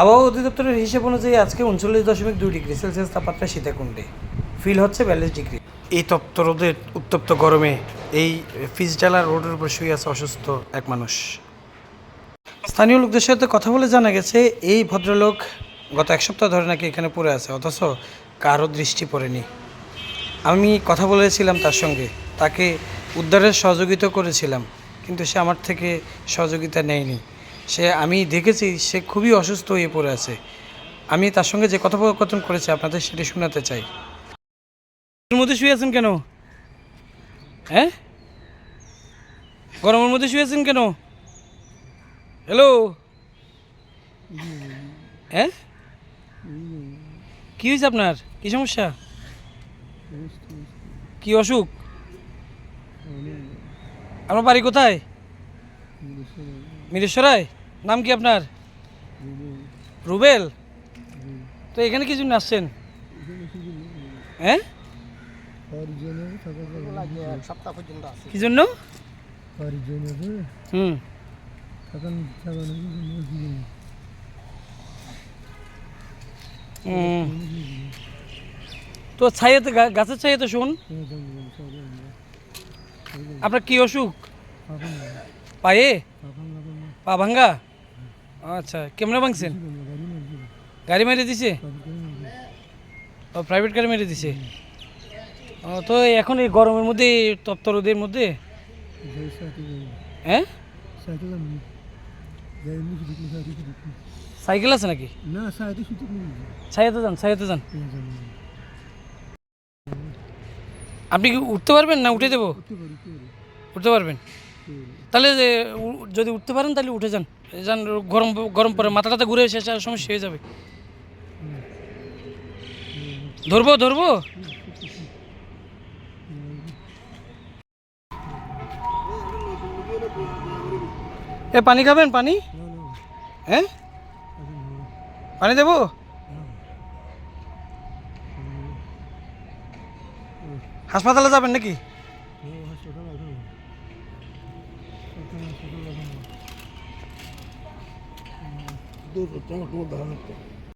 আবহাওয়া অধিদপ্তরের হিসেব অনুযায়ী আজকে উনচল্লিশ দশমিক দুই ডিগ্রি সেলসিয়াস তাপমাত্রা সীতাকুণ্ডে। ফিল হচ্ছে বিয়াল্লিশ ডিগ্রি। এই তপ্ত রোদের উত্তপ্ত গরমে এই ফিজডালা রোডের উপর শুয়ে আছে অসুস্থ এক মানুষ। স্থানীয় লোকদের সাথে কথা বলে জানা গেছে এই ভদ্রলোক গত এক সপ্তাহ ধরে নাকি এখানে পড়ে আছে অথচ কারও দৃষ্টি পড়েনি। আমি কথা বলেছিলাম তার সঙ্গে তাকে উদ্ধারের সহযোগিতা করেছিলাম কিন্তু সে আমার থেকে সহযোগিতা নেয়নি। সে, আমি দেখেছি সে খুবই অসুস্থ হয়ে পড়ে আছে। আমি তার সঙ্গে যে কথোপকথন করেছি আপনাদের সেটি শোনাতে চাই। মধ্যে শুয়ে আছেন কেন? হ্যাঁ? গরমের মধ্যে শুয়ে আছেন কেন? হ্যালো? হ্যাঁ? কী হয়েছে আপনার? কী সমস্যা? কি অসুখ? আপনার বাড়ি কোথায়? মিরেশ্বরায় নাম কি আপনার? রুবেল? তো এখানে কি জন্য আসছেন? হ্যাঁ? কি জন্য? হুম। তো ছাইয়াতে গাছের ছাইয়াতে শুন। আপনার কি অসুখ? পায়ে? পা ভাঙ্গা আচ্ছা কেমনে ভাঙছেন? গাড়ি মেরে দিছে? ও প্রাইভেট গাড়ি মেরে দিছে? ও, তো এখন এই গরমের মধ্যে, তপ্ত রোদের মধ্যে? হ্যাঁ? সাইকেল আছে নাকি? না ছায়াতে যান ছায়াতে যান। আপনি কি উঠতে পারবেন না উঠে দেবো? উঠতে পারবেন? তাহলে যদি উঠতে পারেন তাহলে উঠে যান। যান, গরম গরম পরে মাথা টাথা ঘুরে আর সমস্যা হয়ে যাবে। ধরবো ধরবো? এ, পানি খাবেন, পানি? হ্যাঁ পানি দেবো? হাসপাতালে যাবেন নাকি? दूर उतना दूर धानक